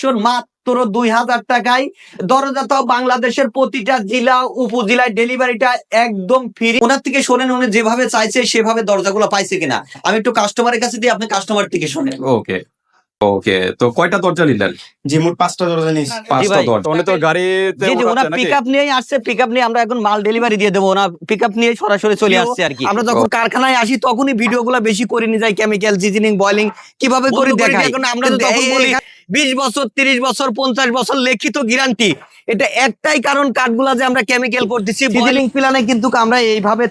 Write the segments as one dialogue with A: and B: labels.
A: দর্শন মাত্র দুই হাজার টাকায় দরজা তো বাংলাদেশের প্রতিটা জেলা উপজেলায় ডেলিভারিটা একদম ফ্রি ওনার থেকে শোনেন উনি যেভাবে চাইছে সেভাবে দরজাগুলো পাইছে কিনা। আমি একটু কাস্টমারের কাছে দিয়ে আপনি কাস্টমার থেকে শোনেন।
B: ওকে ওকে তো কয়টা দরজা নিলেন?
C: জি মোট পাঁচটা দরজা নিয়েছি।
B: পাঁচটা দরজা। উনি তো গাড়িতে
A: জি জি ওনার
B: উঠাচ্ছে নাকি?
A: পিক আপ নিয়েই আসছে পিক আপ নিয়ে আমরা এখন মাল ডেলিভারি দিয়ে দেবো। ওনার পিক আপ নিয়ে সরাসরি চলে আসছে আর কি। আমরা যখন কারখানায় আসি তখনই ভিডিও গুলো বেশি করে নিয়ে যাই কেমিক্যাল সিজনিং বয়লিং কীভাবে করে দেখাই। আমরা তো তখন বলি বিশ বছর, তিরিশ বছর, পঞ্চাশ বছর লিখিত গ্যারান্টি এটা একটাই কারণ কাঠগুলা যে আমরা কেমিক্যাল করতেছি সিজনিং প্ল্যানে কিন্তু আমরা এইভাবে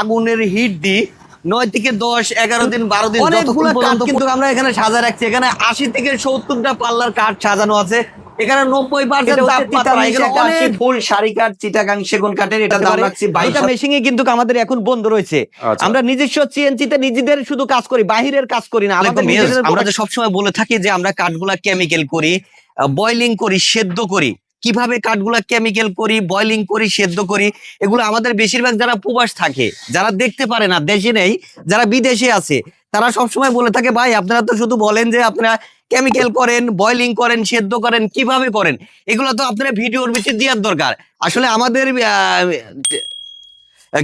A: আগুনের হিট দিই। নয় থেকে দশ এগারো দিন বারো দিন অনেকগুলো কাঠ কিন্তু আমরা এখানে সাজা রাখছি। এখানে আশি থেকে সত্তরটা পাল্লার কাঠ সাজানো আছে। এখানে নব্বই ফুল শাড়ি কাঠ চিটাগাং সেগুন কাঠের এটা দাম রাখছি বাইশটা মেশিং এ কিন্তু আমাদের এখন বন্ধ রয়েছে।
B: আচ্ছা।
A: আমরা নিজস্ব সিএনসি তে নিজেদের শুধু কাজ করি বাহিরের কাজ করি না। আমরা সবসময় বলে থাকি যে আমরা কাঠগুলা কেমিক্যাল করি বয়লিং করি সেদ্ধ করি। কীভাবে কাঠগুলা কেমিক্যাল করি বয়লিং করি, সেদ্ধ করি, এগুলো আমাদের বেশিরভাগ যারা প্রবাস থাকে, যারা দেখতে পারে না, দেশে নেই, যারা বিদেশে আছে, তারা সবসময় বলে থাকে, ভাই, আপনারা তো শুধু বলেন যে আপনারা কেমিক্যাল করেন বয়লিং করেন, সেদ্ধ করেন, কীভাবে করেন? এগুলো তো আপনারা ভিডিওর ভিতরে দেওয়ার দরকার। আসলে আমাদের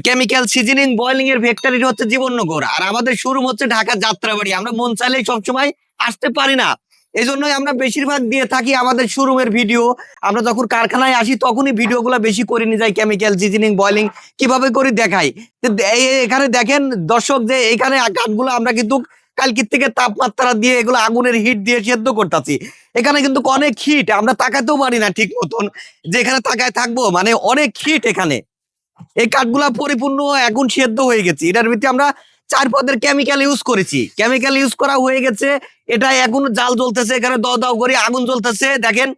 A: কেমিক্যাল সিজনিং বয়লিং এর ফ্যাক্টরি হচ্ছে জীবননগর, আর আমাদের শুরু হচ্ছে ঢাকা যাত্রাবাড়ি। আমরা মন চাইলেই সবসময় আসতে পারি না। এই জন্যই আমরা বেশিরভাগ দিয়ে থাকি আমাদের শোরুমের ভিডিও আমরা যখন কারখানায় আসি, তখনই ভিডিওগুলো বেশি করে নিয়ে যাই কেমিক্যাল সিজনিং বয়লিং কীভাবে করে দেখাই। এখানে দেখেন দর্শক যে এখানে কাঠগুলো আমরা কিন্তু কালকির থেকে তাপমাত্রা দিয়ে এগুলো আগুনের হিট দিয়ে সেদ্ধ করতেছি। এখানে কিন্তু অনেক হিট আমরা তাকাতেও পারি না ঠিক মতন। যে এখানে তাকায় থাকব মানে অনেক হিট এখানে। এই কাঠগুলা পরিপূর্ণ এখন সেদ্ধ হয়ে গেছে। এটার ভিত্তি আমরা চার পদের কেমিক্যাল ইউজ করেছি। কেমিক্যাল ইউজ করা হয়ে গেছে। এটা এখনও জাল জ্বলতেছে, এখানে দ দাও করে আগুন জ্বলতেছে। দেখেন,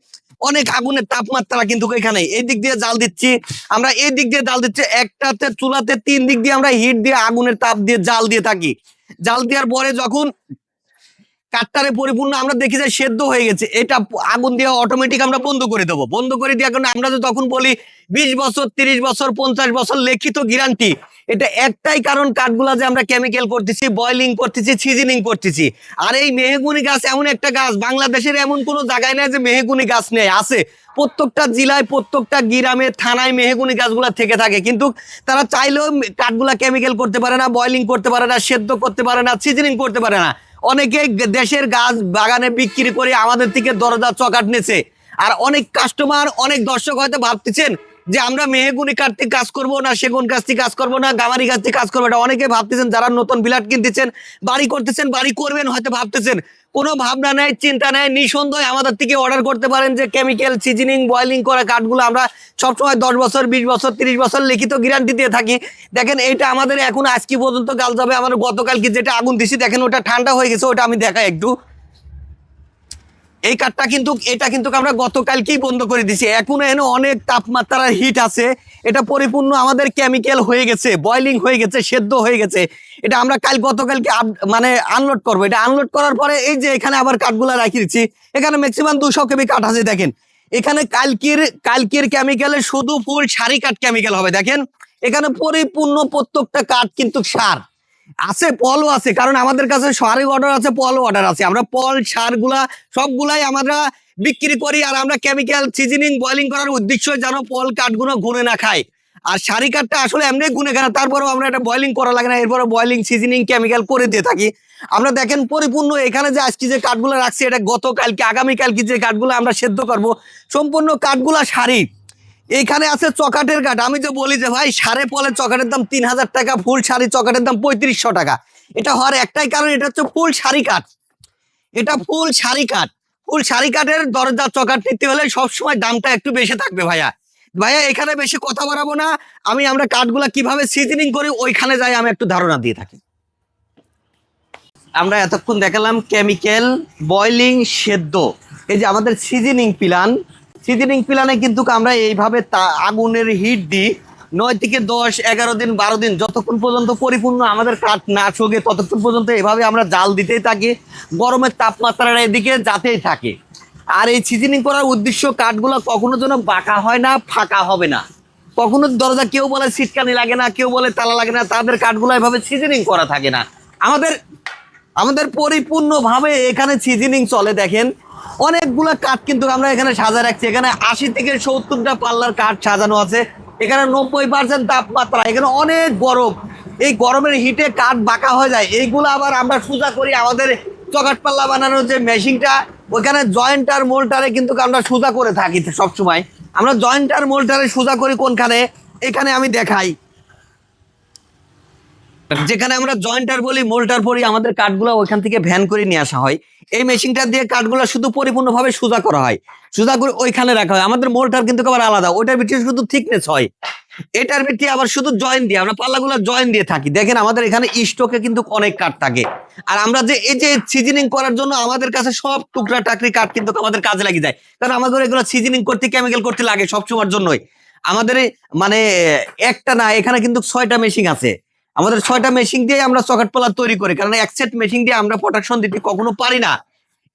A: অনেক আগুনের তাপমাত্রা কিন্তু এখানে। এই দিক দিয়ে জাল দিচ্ছি। আমরা এই দিক দিয়ে জাল দিচ্ছি। একটাতে, চুলাতে তিন দিক দিয়ে আমরা হিট দিয়ে আগুনের তাপ দিয়ে জাল দিয়ে থাকি। জাল দেওয়ার পরে যখন কাঠটারে পরিপূর্ণ, আমরা দেখি যে সেদ্ধ হয়ে গেছে। এটা আগুন দিয়ে অটোমেটিক আমরা বন্ধ করে দেবো। বন্ধ করে দিয়ে এখন আমরা যে তখন বলি বিশ বছর, তিরিশ বছর, পঞ্চাশ বছর লিখিত গ্যারান্টি এটা একটাই কারণ কাঠগুলা যে আমরা কেমিক্যাল করতেছি বয়লিং করতেছি সিজনিং করতেছি। আর এই মেহগুনি গাছ এমন একটা গাছ, বাংলাদেশের এমন কোনো জায়গায় নেই যে মেহেগুনি গাছ নেই, আছে। প্রত্যেকটা জেলায়, প্রত্যেকটা গ্রামে, থানায় মেহগুনি গাছগুলো থেকে থাকে। কিন্তু তারা চাইলেও কাঠগুলা কেমিক্যাল করতে পারে না বয়লিং করতে পারে না, সেদ্ধ করতে পারে না সিজনিং করতে পারে না। অনেকে দেশের গাছ বাগানে বিক্রি করে আমাদের থেকে দরজা চকাট নেছে আর অনেক কাস্টমার অনেক দর্শক হয়তো ভাবতেছেন যে আমরা মেহগুনি কাঠ থেকে কাজ করব না, সেগুন গাছ থেকে কাজ করব না, গামারি গাছ থেকে কাজ করব এটা অনেকে ভাবতেছেন, যারা নতুন বিলাট কিনতেছেন, বাড়ি করতেছেন, বাড়ি করবেন হয়তো ভাবতেছেন। কোনো ভাবনা নেই, চিন্তা নেই, নিঃসন্দেহে আমাদের থেকে অর্ডার করতে পারেন যে কেমিক্যাল সিজনিং বয়লিং করা কাঠগুলো আমরা সবসময় দশ বছর, বিশ বছর, তিরিশ বছর লিখিত গ্যারান্টি দিয়ে থাকি। দেখেন, এইটা আমাদের এখন আজকে পর্যন্ত গাল যাবে আমার গতকালকে যেটা আগুন দিছি, দেখেন ওটা ঠান্ডা হয়ে গেছে, ওটা আমি দেখাই একটু। এই কাঠটা কিন্তু, এটা কিন্তু আমরা গতকালকেই বন্ধ করে দিছি। এখন এনে অনেক তাপমাত্রার হিট আছে। এটা পরিপূর্ণ আমাদের কেমিক্যাল হয়ে গেছে বয়লিং হয়ে গেছে, সেদ্ধ হয়ে গেছে। এটা আমরা কাল গতকালকে মানে আনলোড করব। এটা আনলোড করার পরে এই যে এখানে আবার কাঠগুলা রাখি দিচ্ছি। এখানে ম্যাক্সিমাম দুশো কেবি কাঠ আছে, দেখেন। এখানে কালকির কালকির কেমিক্যালে শুধু ফুল সারি কাঠ কেমিক্যাল হবে, দেখেন। এখানে পরিপূর্ণ প্রত্যেকটা কাঠ কিন্তু সার। আছে পলও আছে, কারণ আমাদের কাছে সারের অর্ডার আছে পলও অর্ডার আছে। আমরা পল সারগুলা, সবগুলাই আমরা বিক্রি করি আর আমরা কেমিক্যাল সিজনিং বয়লিং করার উদ্দেশ্য যেন পল কাঠগুলো গুনে না খায়। আর সারি কাঠটা আসলে এমনি গুনে খায় তারপরেও আমরা এটা বয়লিং করা লাগে না, এরপরে বয়লিং সিজনিং কেমিক্যাল করে দিয়ে থাকি। আমরা দেখেন পরিপূর্ণ এখানে যে আজকে যে কাঠগুলো রাখছি, এটা গতকালকে, আগামীকালকে যে কাঠগুলো আমরা সেদ্ধ করব, সম্পূর্ণ কাঠগুলা সারি। এইখানে আছে চকাটের কাঠ। আমি যে বলি যে ভাই সাড়ে পলের চকাটের দাম তিন হাজার টাকা, ফুল শাড়ি চকাটের দাম পঁয়ত্রিশশো টাকা। এটা হওয়ার একটাই কারণ, এটা হচ্ছে ফুল শাড়ি কাঠ। এটা ফুল শাড়ি কাঠ। ফুল শাড়ি কাঠের দরজা, চকাট নিতে হলে সবসময় দামটা একটু বেশি থাকবে ভাইয়া। ভাইয়া, এখানে বেশি কথা বাড়াবো না। আমি, আমরা কাঠগুলা কীভাবে সিজনিং করি, ওইখানে যাই আমি একটু ধারণা দিয়ে থাকি। আমরা এতক্ষণ দেখালাম কেমিক্যাল বয়লিং সেদ্ধ। এই যে আমাদের সিজনিং প্ল্যান সিজনিং প্ল্যানে কিন্তু আমরা এইভাবে তা- আগুনের হিট দিই। নয় থেকে দশ, এগারো দিন, বারো দিন, যতক্ষণ পর্যন্ত পরিপূর্ণ আমাদের কাঠ না শোকে, ততক্ষণ পর্যন্ত এভাবে আমরা জাল দিতেই থাকি। গরমের তাপমাত্রাটা এদিকে যাতেই থাকে। আর এই সিজনিং করার উদ্দেশ্য কাঠগুলো কখনো যেন বাঁকা হয় না, ফাঁকা হবে না। কখনো দরজা কেউ বলে সিটকানি লাগে না, কেউ বলে তালা লাগে না, তাদের কাঠগুলো এভাবে সিজনিং করা থাকে না। আমাদের আমাদের পরিপূর্ণভাবে এখানে সিজনিং চলে, দেখেন।
D: অনেকগুলো কাঠ কিন্তু আমরা এখানে সাজা রাখছি। এখানে আশি থেকে সত্তরটা পাল্লার কাঠ সাজানো আছে। এখানে নব্বই পার্সেন্ট তাপমাত্রা, এখানে অনেক গরম। এই গরমের হিটে কাঠ বাঁকা হয়ে যায়। এইগুলো আবার আমরা সোজা করি আমাদের চকাট পাল্লা বানানোর যে মেশিনটা, ওইখানে জয়েন্টার মোল্টারে কিন্তু আমরা সোজা করে থাকি সবসময়। আমরা জয়েন্টার মোল্টারে সোজা করি কোনখানে? এখানে আমি দেখাই। যেখানে আমরা জয়েন্টার বলি মোল্টার পরি আমাদের কাঠগুলো ওইখান থেকে ভ্যান করে নিয়ে আসা হয়। এই মেশিনটা দিয়ে কাঠগুলো শুধু পরিপূর্ণভাবে সোজা করা হয়। সোজা করে ওইখানে রাখা হয়। আমাদের মোল্টার কিন্তু আবার আলাদা। ওইটার ভিতরে শুধু থিকনেস হয়। এটার ভিতরে আবার শুধু জয়েন দিয়ে, আমরা পাল্লাগুলো জয়েন দিয়ে থাকি। দেখেন আমাদের এখানে স্টকে কিন্তু অনেক কাঠ থাকে। আর আমরা যে, এই যে সিজনিং করার জন্য আমাদের কাছে সব টুকরা টাকরি কাঠ কিন্তু আমাদের কাজে লাগে যায়। কারণ আমাদের এগুলো সিজনিং করতে কেমিক্যাল করতে লাগে সবসময়ের জন্যই। আমাদের মানে একটা না, এখানে কিন্তু ছয়টা মেশিন আছে। আমাদের ছয়টা মেশিন দিয়ে আমরা চকাট পালা তৈরি করি কারণ এক সেট মেশিন দিয়ে আমরা প্রোডাকশন দিতে কখনো পারি না।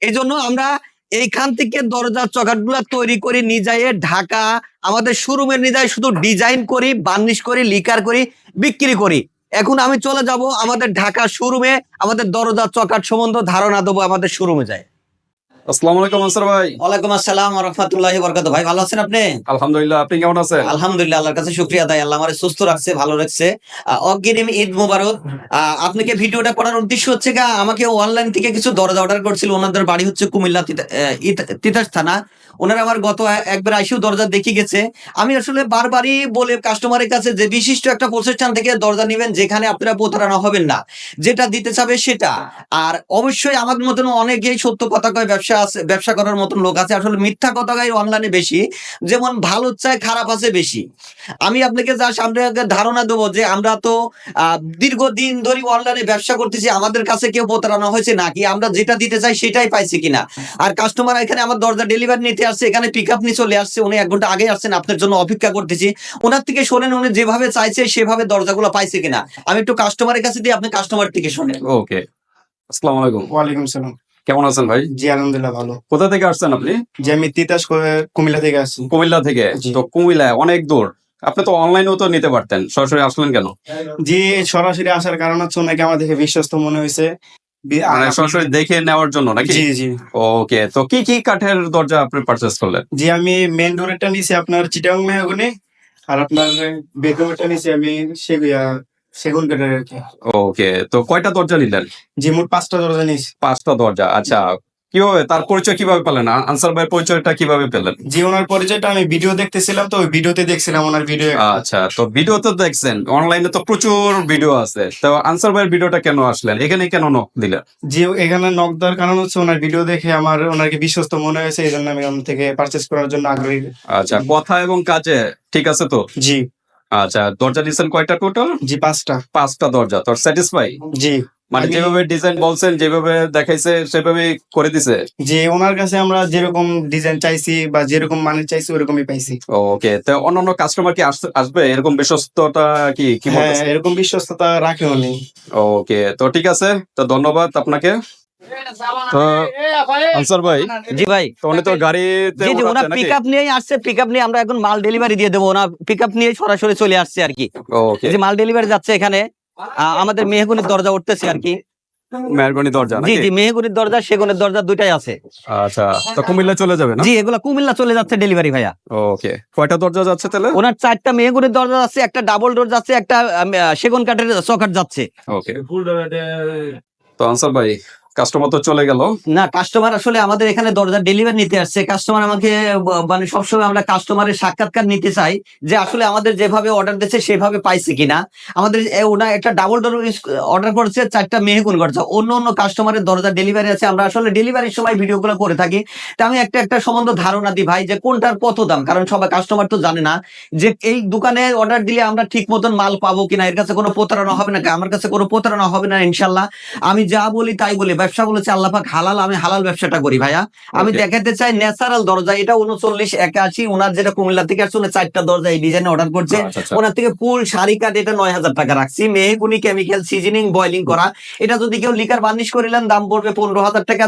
D: এই জন্য আমরা এইখান থেকে দরজা চকাট তৈরি করি নিজায়ে ঢাকা, আমাদের শোরুমের নিজায় শুধু ডিজাইন করি বার্নিশ করি লিকার করি, বিক্রি করি। এখন আমি চলে যাব আমাদের ঢাকা শোরুমে আমাদের দরজা চকাট সম্বন্ধ ধারণা দেবো আমাদের শোরুমে যায়
B: আসসালামু আলাইকুম আনসার ভাই।
D: ওয়ালাইকুম আসসালাম রহমতুল্লাহ ভাই ভালো আছেন আপনি?
B: আলহামদুলিল্লাহ আপনি কেমন আছেন?
D: আলহামদুলিল্লাহ আল্লাহর কাছে শুক্রিয়া আল্লাহ আমার সুস্থ রাখছে ভালো রাখছে। আহ, অগ্রিম ঈদ মোবারক। আহ, আপনাকে ভিডিওটা করার উদ্দেশ্য হচ্ছে গা? আমাকে অনলাইন থেকে কিছু দরজা অর্ডার করছিল। ওনাদের বাড়ি হচ্ছে কুমিল্লা তিতা- তিতাস থানা। ওনারা আমার গত একবার আইসিও দরজা দেখিয়ে গেছে। আমি আসলে বারবারই বলে কাস্টমারের কাছে যে বিশিষ্ট একটা প্রতিষ্ঠান থেকে দরজা নেবেন, যেখানে আপনারা প্রতারণা হবেন না। যেটা দিতে চাবে সেটা। আর অবশ্যই আমার মতন অনেকেই সত্য কথা কয়, ব্যবসা আছে, ব্যবসা করার মতন লোক আছে। আসলে মিথ্যা কথা কয় অনলাইনে বেশি। যেমন ভালো চায় খারাপ আছে বেশি। আমি আপনাকে যা সামনে ধারণা দেবো যে আমরা তো দীর্ঘদিন ধরে অনলাইনে ব্যবসা করতেছি, আমাদের কাছে কেউ প্রতারণা হয়েছে নাকি? আমরা যেটা দিতে চাই সেটাই পাইছি কিনা? আর কাস্টমার এখানে আমার দরজা ডেলিভারি নিতে আসছে এখানে পিক আপ নিয়ে চলে আসছে উনি এক ঘণ্টা আগে আসছেন আপনার জন্য অপেক্ষা করতেছি। ওনার থেকে শোনেন উনি যেভাবে চাইছে সেভাবে দরজাগুলো পাইছে কিনা। আমি একটু কাস্টমারের কাছে দিয়ে আপনি কাস্টমার থেকে শোনেন।
B: ওকে আসসালামু আলাইকুম
C: ওয়ালাইকুম সালাম।
B: কেমন আছেন ভাই?
C: জি আলহামদুলিল্লাহ ভালো।
B: কোথা থেকে আসছেন আপনি?
C: জি আমি তিতাস কুমিল্লা থেকে আসছি।
B: কুমিল্লা থেকে? তো কুমিল্লা অনেক দূর। আপনি তো অনলাইনেও তো নিতে পারতেন। সরাসরি আসলেন কেন?
C: জি সরাসরি আসার কারণ হচ্ছে ওনাকে আমার দেখে বিশ্বস্ত মনে হয়েছে।
B: মানে সরাসরি দেখে নেওয়ার জন্য নাকি?
C: জি জি।
B: ওকে তো কি কি কাঠের দরজা আপনি পারচেস করলেন?
C: জি আমি মেন ডোরেরটা নিছি আপনার চিটাং মেহগুনি আর আপনার বেডরুমটা নিছি আমি সেগুয়া সেগুন কাঠের
B: ওকে তো কয়টা দরজা নিলেন?
C: জি মোট পাঁচটা দরজা নিছি।
B: পাঁচটা দরজা আচ্ছা। কীভাবে? তার পরিচয় কীভাবে পেলেন? আনসার ভাইয়ের পরিচয়টা কীভাবে পেলেন?
C: জি ওনার পরিচয়টা আমি ভিডিও দেখতেছিলাম তো ওই ভিডিওতে দেখছিলাম ওনার ভিডিও
B: আচ্ছা তো ভিডিও তো দেখছেন। অনলাইনে তো প্রচুর ভিডিও আছে। তো আনসার ভাইয়ের ভিডিওটা কেন আসলেন? এখানে কেন নক দিলেন?
C: জি এখানে নক দেওয়ার কারণ হচ্ছে ওনার ভিডিও দেখে আমার ওনাকে বিশ্বস্ত মনে হয়েছে এই জন্য আমি ওনার থেকে পারচেস করার জন্য আগ্রহী।
B: আচ্ছা কথা এবং কাজে ঠিক আছে তো?
C: জি।
B: আচ্ছা দরজা দিয়েছেন কয়টা টোটাল
C: জি পাঁচটা।
B: পাঁচটা দরজা। তোর স্যাটিসফাই
C: জি।
B: মানে যেভাবে ডিজাইন বলছেন যেভাবে দেখাইছে সেভাবে করে দিছে?
C: যে ওনার কাছে আমরা যেরকম ডিজাইন চাইছি বা যেরকম মানের চাইছি ওরকমই পাইছি।
B: ওকে তো অন্যান্য কাস্টমার কি আসবে? এরকম বিশ্বস্ততা কি কি
C: হ্যাঁ এরকম বিশ্বস্ততা রাখে উনি।
B: ওকে তো ঠিক আছে তো ধন্যবাদ আপনাকে। তো আনসার ভাই
D: জি ভাই।
B: উনি তো গাড়িতে
D: জি জি ওনার
B: উঠাচ্ছে নাকি?
D: পিক আপ নিয়েই আসছে পিক আপ নিয়ে আমরা এখন মাল ডেলিভারি দিয়ে দেবো। পিক আপ নিয়ে সরাসরি চলে আসছে আর কি।
B: ওকে
D: যে মাল ডেলিভারি যাচ্ছে এখানে। আমাদের মেহগুনির দরজা উঠতেছে আর কি।
B: মেহরগনি দরজা
D: জি জি মেহগুনির দরজা সেগুনের দরজা দুইটাই আছে।
B: আচ্ছা তো কুমিল্লা চলে যাবে না?
D: জি এগুলা কুমিল্লা চলে যাচ্ছে ডেলিভারি ভাইয়া।
B: ওকে কয়টা দরজা যাচ্ছে তাহলে?
D: ওনার চারটা মেহগুনির দরজা যাচ্ছে একটা ডাবল ডোর যাচ্ছে একটা সেগুন কাঠের চকাট যাচ্ছে।
B: ওকে। তো আনসার ভাই কাস্টমার তো চলে গেল।
D: না কাস্টমার আসলে আমাদের এখানে নিতে আসছে। কাস্টমার আমাকে মানে সবসময় আমরা কাস্টমারের সাক্ষাৎকার নিতে চাই যে আসলে আমাদের যেভাবে অর্ডার দিচ্ছে সেভাবে পাইছে কিনা। আমাদের ওনা একটা ডাবল ডোর অর্ডার করেছে, চারটা মেহগুন অন্য অন্য কাস্টমারের ডেলিভারি আছে। আমরা আসলে ডেলিভারির সময় ভিডিওগুলো করে থাকি। তা আমি একটা একটা ধারণা দিই ভাই যে কোনটার কত দাম? কারণ সবাই কাস্টমার তো জানে না যে এই দোকানে অর্ডার দিলে আমরা ঠিক মতন মাল পাবো কিনা। এর কাছে কোনো প্রতারণা হবে না, আমার কাছে কোনো প্রতারণা হবে না ইনশাল্লাহ। আমি যা বলি তাই বলি ব্যবসা বলেছে আল্লাহ পাক হালাল আমি হালাল ব্যবসাটা করি ভাইয়া। আমি দেখাতে চাই ন্যাচারাল দরজা এটা উনচল্লিশ একাশি ওনার যেটা কুমিল্লা থেকে আসছে উনি চারটা দরজা এই ডিজাইনে অর্ডার করছে।
B: আচ্ছা আচ্ছা
D: ওনার থেকে ফুল শাড়ি কাট এটা নয় হাজার টাকা রাখছি। মেহগুনি কেমিক্যাল সিজনিং বয়লিং করা। এটা যদি কেউ লিকার বার্নিশ করিলেন দাম পড়বে পনেরো হাজার টাকা।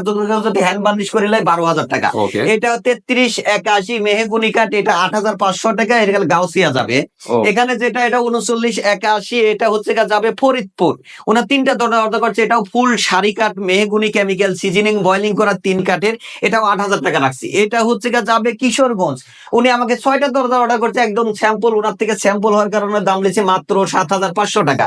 D: যদি হ্যান্ড বার্নিশ করিলে বারো হাজার টাকা। এটা তেত্রিশ একাশি মেহগুনি কাঠ এটা আট হাজার পাঁচশো টাকা এটা গাউসিয়া যাবে। এখানে যেটা এটা উনচল্লিশ একাশি এটা হচ্ছে যাবে ফরিদপুর। ওনার তিনটা দরজা অর্ডার করছে এটাও ফুল শাড়ি কাঠ মেহগুনি মেহগুনি কেমিক্যাল সিজনিং বয়লিং করা তিন কাঠের, এটাও আট হাজার টাকা রাখছি। এটা হচ্ছে গিয়ে যাবে কিশোরগঞ্জ। উনি আমাকে ছয়টা দরজা অর্ডার করছে, একদম স্যাম্পল ওনার থেকে স্যাম্পল হওয়ার কারণে দাম নিয়েছে মাত্র সাত হাজার পাঁচশো টাকা।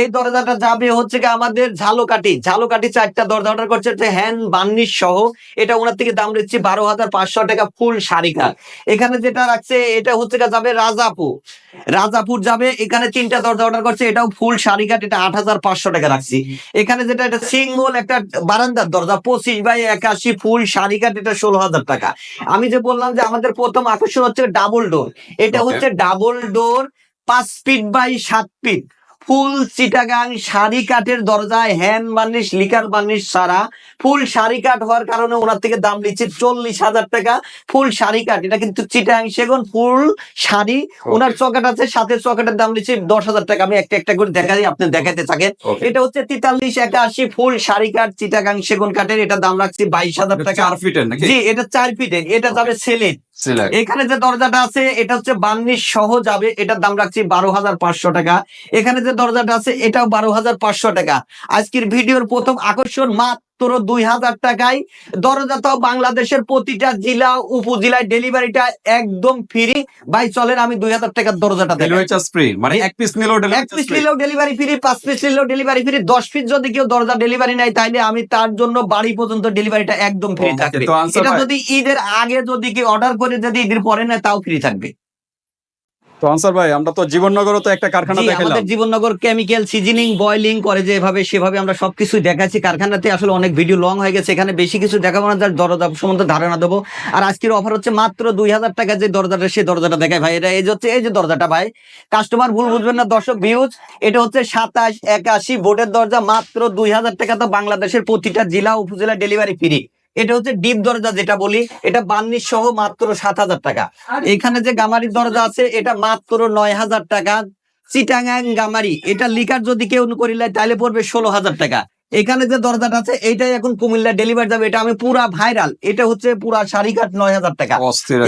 D: এই দরজাটা যাবে হচ্ছে কি আমাদের ঝালকাঠি। ঝালকাঠি চারটা দরজা অর্ডার করছে হ্যান্ড বার্নিশ সহ। এটা ওনার থেকে দাম নিচ্ছে বারো হাজার পাঁচশো টাকা ফুল শাড়িকা এখানে যেটা রাখছে, এটা হচ্ছে গিয়ে যাবে রাজাপুর। রাজাপুর যাবে এখানে তিনটা দরজা অর্ডার করছে এটাও ফুল শাড়ি কাঠ এটা আট হাজার পাঁচশো টাকা রাখছি। এখানে যেটা এটা সিঙ্গল একটা বারান্দার দরজা পঁচিশ বাই একাশি ফুল শাড়ি কাঠ এটা ষোলো হাজার টাকা। আমি যে বললাম যে আমাদের প্রথম আকর্ষণ হচ্ছে ডাবল ডোর এটা হচ্ছে ডাবল ডোর পাঁচ ফিট বাই সাত ফিট ফুল চিটাগাং শাড়ি কাঠের দরজায় হ্যান্ড বার্নিশ লিকার বার্নিশ সারা। ফুল শাড়ি কাঠ হওয়ার কারণে ওনার থেকে দাম নিচ্ছে চল্লিশ হাজার টাকা। ফুল শাড়ি কাঠ এটা কিন্তু চিটাগাং সেগুন ফুল শাড়ি। ওনার চকাট আছে সাথে চকাটের দাম নিচ্ছে দশ হাজার টাকা। আমি একটা একটা করে দেখা দিই আপনি দেখাতে থাকেন এটা হচ্ছে তেতাল্লিশ একাশি ফুল শাড়ি কাঠ চিটাগাং সেগুন কাঠের। এটা দাম রাখছি বাইশ হাজার টাকা। জি এটা চার ফিটের এটা যাবে সেলেট এখানে যে দরজাটা আছে, এটা হচ্ছে বান্নি সহ যাবে, এটার দাম রাখছি বারো হাজার পাঁচশো টাকা। এখানে যে দরজাটা আছে, এটাও বারো হাজার পাঁচশো টাকা। আজকের ভিডিওর প্রথম আকর্ষণ মাত্র দুই হাজার টাকায়। দরজাটাও বাংলাদেশের প্রতিটা জেলা উপজেলায় ডেলিভারিটা একদম ফ্রি ভাই চলেন আমি দুই হাজার টাকার দরজাটা
B: ডেলিভারি চার্জ ফ্রি মানে এক পিস নিলেও
D: এক পিস নিলেও ডেলিভারি ফ্রি পাঁচ পিস নিলেও ডেলিভারি ফ্রি দশ পিস যদি কেউ দরজা ডেলিভারি নেয় তাইলে আমি তার জন্য বাড়ি পর্যন্ত ডেলিভারিটা একদম ফ্রি
B: Okay,
D: থাকবে। এটা যদি ঈদের আগে যদি কেউ অর্ডার করে যদি ঈদের পরে নেয় তাও ফ্রি থাকবে।
B: তো আনসার ভাই আমরা তো জীবননগরও তো একটা কারখানা
D: জি,
B: দেখালাম
D: আমাদের জীবননগর কেমিক্যাল সিজনিং বয়লিং করে যে এভাবে সেভাবে আমরা সবকিছু দেখাচ্ছি। কারখানাতে আসলে অনেক ভিডিও লং হয়ে গেছে এখানে বেশি কিছু দেখাবো না যার সম্বন্ধে ধারণা দেবো। আর আজকের অফার হচ্ছে মাত্র দুই হাজার টাকা যে দরজাটা সেই দরজাটা দেখায় ভাই। এটা এই হচ্ছে এই যে দরজাটা ভাই। কাস্টমার ভুল বুঝবেন না দর্শক ভিউজ এটা হচ্ছে সাতাশ একাশি বোর্ডের দরজা মাত্র দুই হাজার টাকা। তো বাংলাদেশের প্রতিটা জেলা উপজেলা ডেলিভারি ফ্রি এটা হচ্ছে ডিপ দরজা যেটা বলি এটা বান্নিশ সহ মাত্র সাত হাজার টাকা। এখানে যে গামারির দরজা আছে এটা মাত্র নয় হাজার টাকা। চিটাঙ্গাং গামারি এটা লিকার যদি কেউ করিলে তাহলে পড়বে ষোলো হাজার টাকা। এখানে যে দরজাটা আছে এটাই এখন কুমিল্লা ডেলিভারি যাবে। এটা আমি পুরা ভাইরাল এটা হচ্ছে পুরা শাড়ি কাঠ নয় হাজার টাকা।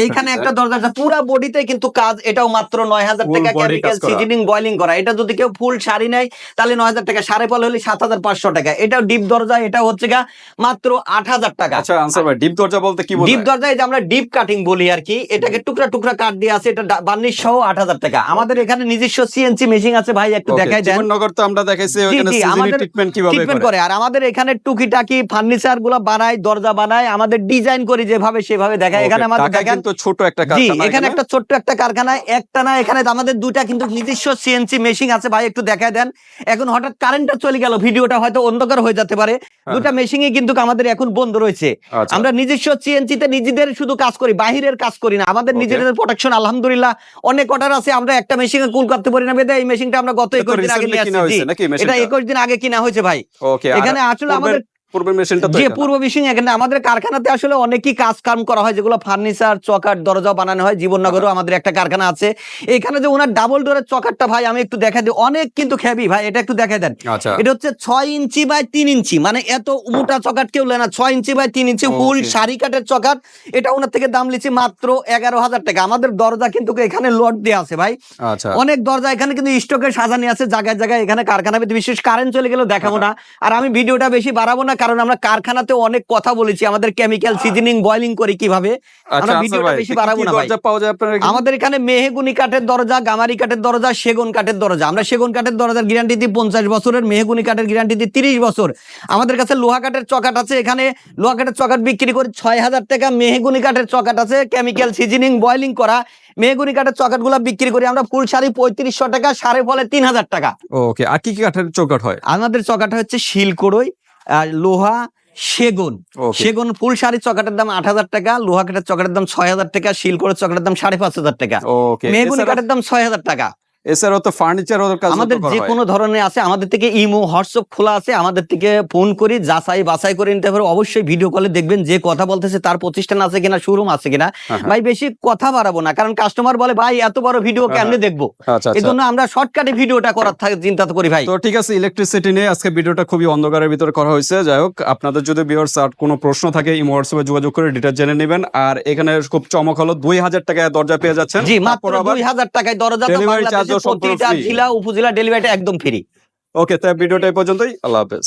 D: এইখানে একটা দরজাটা পুরা বডিতে কিন্তু কাজ এটাও মাত্র নয় হাজার টাকা কেমিক্যাল সিজনিং বয়লিং করা। এটা যদি কেউ ফুল শাড়ি নেয় তাহলে নয় হাজার টাকা। সাড়ে পাল হলে সাত হাজার পাঁচশো টাকা। এটাও ডিপ দরজা এটা হচ্ছে গা মাত্র আট হাজার টাকা।
B: আচ্ছা আনসার ভাই ডিপ দরজা বলতে কি
D: ডিপ
B: বোঝায়
D: দরজায় যে আমরা ডিপ কাটিং বলি আর কি এটাকে টুকরা টুকরা কাট দিয়ে আছে এটা বার্নিশ সহ আট হাজার টাকা। আমাদের এখানে নিজস্ব সিএনসি মেশিন আছে ভাই একটু দেখাই দেন।
B: নগর তো আমরা দেখাইছি ওখানে
D: জি,
B: সিজনি ট্রিটমেন্ট কীভাবে করে।
D: আর আমাদের এখানে টুকিটাকি ফার্নিচারগুলা বানায় দরজা বানায় আমাদের ডিজাইন করি যেভাবে সেভাবে দেখায়। এখানে আমাদের দেখেন
B: ছোট একটা কারখানা
D: এখানে একটা ছোট্ট একটা কারখানায় একটা না এখানে আমাদের দুইটা কিন্তু নিজস্ব সিএনসি মেশিন আছে। ভাই একটু দেখায় দেন। এখন হঠাৎ কারেন্টটা চলে গেল ভিডিওটা হয়তো অন্ধকার হয়ে যেতে পারে। দুটা মেশিনই কিন্তু আমাদের এখন বন্ধ রয়েছে।
B: আচ্ছা।
D: আমরা নিজস্ব সিএনসি তে নিজেদের শুধু কাজ করি বাহিরের কাজ করি না। আমাদের নিজেদের প্রোটেকশন আলহামদুলিল্লাহ অনেক অর্ডার আছে। আমরা একটা মেশিনে কুল করতে পারি না বেদে। এই মেশিনটা আমরা গত
B: এটা তো
D: একুশ দিন আগে নিয়ে আসছি। এটা
B: মেশিনটা
D: একুশ দিন আগে কিনা হয়েছে ভাই।
B: ওকে
D: এখানে আসলে আমাদের
B: পূর্বের মেশিনটা তো
D: যে
B: এটা না।
D: পূর্ব বিশিং এখানে আমাদের কারখানাতে আসলে অনেকই কাজ কাম করা হয় যেগুলো ফার্নিচার চকার দরজা বানানো হয় জীবননগরও আমাদের একটা কারখানা আছে। এখানে যে ওনার ডাবল ডোরের চকারটা ভাই আমি একটু দেখাই দিই। অনেক কিন্তু খেবি ভাই এটা একটু দেখাই দেন।
B: আচ্ছা।
D: এটা হচ্ছে ছয় ইঞ্চি বাই তিন ইঞ্চি মানে এত মোটা চকাট কেউ লেনা ছয় ইঞ্চি বাই তিন ইঞ্চি ফুল শাড়ি কাঠের চকাট এটা ওনার থেকে দাম মাত্র এগারো হাজার টাকা। আমাদের দরজা কিন্তু এখানে লোড দেওয়া আছে ভাই।
B: আচ্ছা।
D: অনেক দরজা এখানে কিন্তু স্টকে সাজানি আছে জায়গায় জায়গায় এখানে কারখানা বিশেষ কারেন্ট চলে গেলেও দেখাবো না। আর আমি ভিডিওটা বেশি বাড়াবো না কারণ আমরা কারখানাতে অনেক কথা বলেছি আমাদের কেমিক্যাল সিজনিং বয়লিং করি কীভাবে?
B: আচ্ছা
D: আমরা ভিডিওটা বেশি বাড়াবো না ভাই।
B: পাওয়া যায় আপনার
D: আমাদের এখানে মেহেগুনি কাঠের দরজা গামারি কাঠের দরজা সেগুন কাঠের দরজা। আমরা সেগুন কাঠের দরজার গ্যারান্টি দিই পঞ্চাশ বছরের মেহগুনি কাঠের গ্যারান্টি দিই তিরিশ বছর। আমাদের কাছে লোহা কাঠের চকাট আছে এখানে। লোহা কাঠের চকাট বিক্রি করে ছয় হাজার টাকা মেহগুনি কাঠের চকাট আছে কেমিক্যাল সিজনিং বয়লিং করা। মেহগুনি কাঠের চকাটগুলা বিক্রি করি আমরা ফুল শাড়ি পঁয়ত্রিশশো টাকা সাড়ে ফলে তিন হাজার টাকা।
B: ওকে আর কি কি কাঠের চকাট হয়?
D: আমাদের চকাটা হচ্ছে শিলকড়ই লোহা সেগুন। সেগুন ফুল শাড়ি চকাটের দাম আট হাজার টাকা লোহা কাঠের চকাটের দাম ছয় হাজার টাকা শিল শিলকড়ের চকাটের দাম সাড়ে পাঁচ হাজার টাকা।
B: মেগুন
D: মেহগুনি কাঠের দাম ছয় হাজার টাকা।
B: এছাড়াও তো ফার্নিচার কাজ
D: আমাদের যে কোনো ধরনের আছে আমাদের থেকে ইমো হোয়াটসঅ্যাপ খোলা আছে আমাদের থেকে ফোন করি যাচাই বাছাই করে নিতে পারে। অবশ্যই ভিডিও কলে দেখবেন যে কথা বলতেছে তার প্রতিষ্ঠান আছে কিনা শোরুম আছে কিনা।
B: হ্যাঁ,
D: ভাই বেশি কথা বাড়াবো না কারণ কাস্টমার বলে ভাই এত বড় ভিডিও
B: হ্যাঁ,
D: কেমনে দেখব?
B: আচ্ছা
D: এই
B: আচ্ছা।
D: জন্য আমরা শর্টকাটে ভিডিওটা করার থাকে চিন্তা করি ভাই।
B: তো ঠিক আছে ইলেকট্রিসিটি নিয়ে আজকে ভিডিওটা খুবই অন্ধকারের ভিতরে করা হয়েছে। যাই হোক আপনাদের যদি ভিউয়ার্স আর কোনো প্রশ্ন থাকে এই হোয়াটসঅ্যাপে যোগাযোগ করে ডিটেল জেনে নেবেন। আর এখানে খুব চমক হলো দুই হাজার টাকায় দরজা পেয়ে যাচ্ছেন।
D: জি মাত্র দুই হাজার টাকায় দরজা প্রতিটা জেলা উপজেলা ডেলিভারিটা একদম ফ্রি
B: ওকে তাই ভিডিওটা এই পর্যন্তই। আল্লাহ হাফেজ।